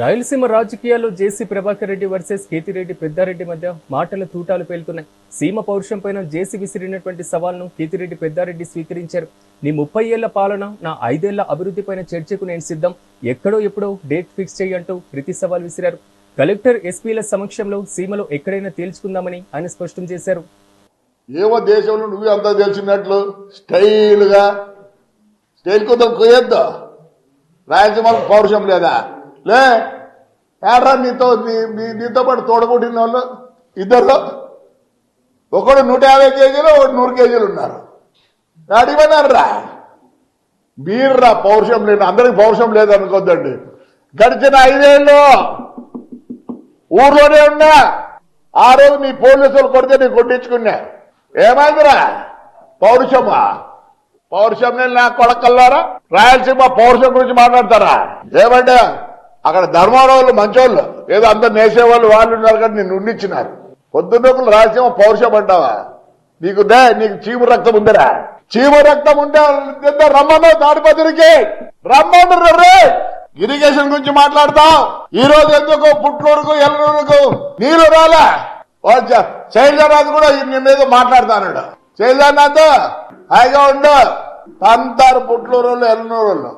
రాయలసీమ రాజకీయాల్లో JC Prabhakar Reddy versus Kethireddy Peddareddy మధ్య మాటల తూటాలు పేలుతున్నాయి. సీమ పౌరుషం పైన జేసీ విసిరినటువంటి సవాల్ను కేతిరెడ్డి పెద్దారెడ్డి స్వీకరించారు. నీ ముప్పై ఏళ్ళ పాలన నా ఐదేళ్ళ అభివృద్ధి పైన చర్చకు నేను సిద్ధం. ఎక్కడో ఎప్పుడో డేట్ ఫిక్స్ చేయంటూ ప్రతి సవాల్ విసిరారు. కలెక్టర్ ఎస్పీల సమక్షంలో సీమలో ఎక్కడైనా తేల్చుకుందామని ఆయన స్పష్టం చేశారు. ఏవో దేశంలో నువ్వే అంతా తెలిసినట్లు స్టైల్గా. స్టైల్ కుదలు కుయ్యొద్దు. రాయలసీమకు పౌరుషం లేదా? లే ఏడ్రా నీతో నీతో పాటు తోడబుట్టిన వాళ్ళు? ఇద్దరు? ఒకడు నూట యాభై కేజీలు ఒకటి నూరు కేజీలు ఉన్నారు. అడిగిపోయినారా మీర్రా పౌరుషం లేదు అందరికి పౌరుషం లేదనుకోద్దండి. గడిచిన ఐదేళ్ళు ఊర్లోనే ఉన్నా ఆ రోజు నీ పోలీసులు కొడితే నీ కొట్టించుకున్నా. ఏమైందిరా? పౌరుషమా? పౌరుషం నేను నా కొడకల్లారా రాయలసీమ పౌరుషం గురించి మాట్లాడతారా? ఏమంటే అక్కడ ధర్మారావులు మంచోళ్ళు. ఏదో అందరు నేసేవాళ్ళు వాళ్ళు ఉన్నారు కానీ నిన్ను ఉండిచ్చినారు. పొద్దున్నకులు రాసేమో పౌరుషం అంటావా? నీకు దే నీకు చీము రక్తం ఉందిరా. చీము రక్తం ఉంటే రమ్మను తాడిపత్రికి. రమ్మను రే ఇరిగేషన్ గురించి మాట్లాడతాం ఈ రోజు ఎందుకు పుట్లూరుకు ఎల్లూరుకు? నీళ్ళు రాలే. శైలజానాథ్ కూడా నిన్నేదో మాట్లాడతాను శైలజానాథ్ హాయిగా ఉండు. తంతారు పుట్లూరు ఎల్లూరు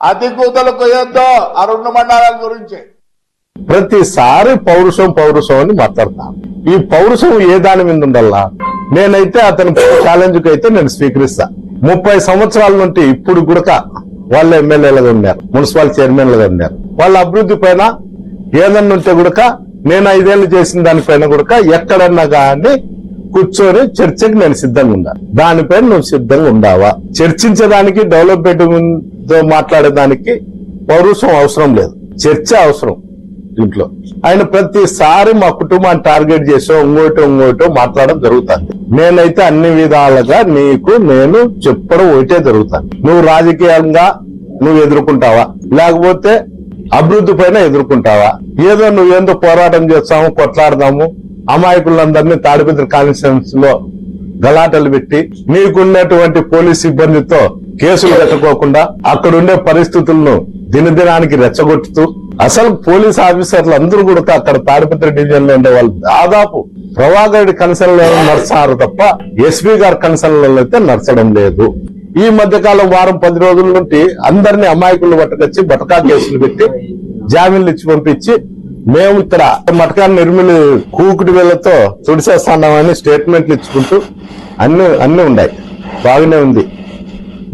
అతి కూతలు కొయ్యొద్దు ఆ రెండు మండలాల గురించి. ప్రతిసారి పౌరుషం పౌరుషం అని మాట్లాడతాను ఈ పౌరుషం ఏ దాని మీద ఉండాలా? నేనైతే అతని ఛాలెంజ్కి అయితే నేను స్వీకరిస్తా. ముప్పై సంవత్సరాల నుండి ఇప్పుడు గుడక వాళ్ళ ఎమ్మెల్యేలుగా ఉన్నారు మున్సిపల్ చైర్మన్లుగా ఉన్నారు. వాళ్ళ అభివృద్ధి పైన ఏదన్నా ఉంటే గుడక నేను ఐదేళ్ళు చేసిన దానిపైన గుడక ఎక్కడన్నా కానీ కూర్చొని చర్చకి నేను సిద్ధంగా ఉన్నా. దానిపైన నువ్వు సిద్ధంగా ఉండావా? చర్చించడానికి డెవలప్మెంట్ మాట్లాడేదానికి పౌరుషం అవసరం లేదు. చర్చ అవసరం దీంట్లో. ఆయన ప్రతిసారి మా కుటుంబాన్ని టార్గెట్ చేసో ఇంకోటో ఇంకోటో మాట్లాడడం జరుగుతుంది. నేనైతే అన్ని విధాలుగా నీకు నేను చెప్పడం ఒకటే జరుగుతాను నువ్వు రాజకీయంగా నువ్వు ఎదుర్కొంటావా? లేకపోతే అభివృద్ధి పైన ఎదుర్కొంటావా? ఏదో నువ్వేందో పోరాటం చేస్తాము కొట్లాడదాము అమాయకులందరినీ తాడిపత్రి కాన్స్టిట్యూన్స్లో గలాటలు పెట్టి నీకున్నటువంటి పోలీస్ సిబ్బందితో కేసులు కట్టుకోకుండా అక్కడుండే పరిస్థితులను దినదినానికి రెచ్చగొట్టుతూ అసలు పోలీస్ ఆఫీసర్లు అందరూ కూడా అక్కడ తాడిపత్రి డివిజన్లో ఉండే వాళ్ళు దాదాపు ప్రభాకర్ కన్సర్న్లో నడుస్తారు తప్ప ఎస్పీ గారి కన్సర్న్లో అయితే నడచడం లేదు. ఈ మధ్య కాలం వారం పది రోజుల నుండి అందరినీ అమాయకులు పట్టుకొచ్చి బటకా కేసులు పెట్టి జామీన్లు ఇచ్చి పంపించి మేము ఇక్కడ మటకా నిర్మిలి కూకుటి వేళ్ళతో తుడిసేస్తున్నామని స్టేట్మెంట్లు ఇచ్చుకుంటూ అన్ని అన్ని ఉన్నాయి. బాగానే ఉంది.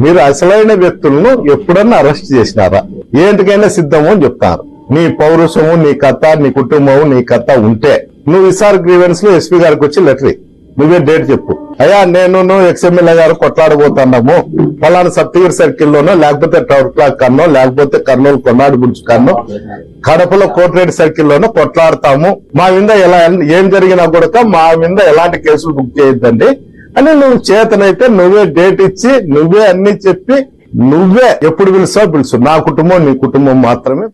మీరు అసలైన వ్యక్తులను ఎప్పుడన్నా అరెస్ట్ చేసినారా? ఏంటికైనా సిద్ధము అని చెప్తారు. నీ పౌరుషము నీ కథ నీ కుటుంబము నీ కథ ఉంటే నువ్వు ఈసారి గ్రీవెన్స్లో ఎస్పీ గారికి వచ్చి లెటర్ నువ్వే డేట్ చెప్పు. అయ్యా నేను ఎక్స్ఎమ్మెల్యే గారు కొట్లాడబోతున్నాము. పలానా సప్తగిరి సర్కిల్ లోనో లేకపోతే టవర్ క్లాక్ కన్నో లేకపోతే కర్నూలు కొన్నాడు గుంచు కన్నో కడపలో కోటిరెడ్డి సర్కిల్ లోనో కొట్లాడతాము. మా మీద ఎలా ఏం జరిగినా కూడా మా మీద ఎలాంటి కేసులు బుక్ చేయొద్దండి. అని నువ్వు చేతనైతే నువ్వే డేట్ ఇచ్చి నువ్వే అన్ని చెప్పి నువ్వే ఎప్పుడు పిలుస్తావు పిలుసు నా కుటుంబం నీ కుటుంబం మాత్రమే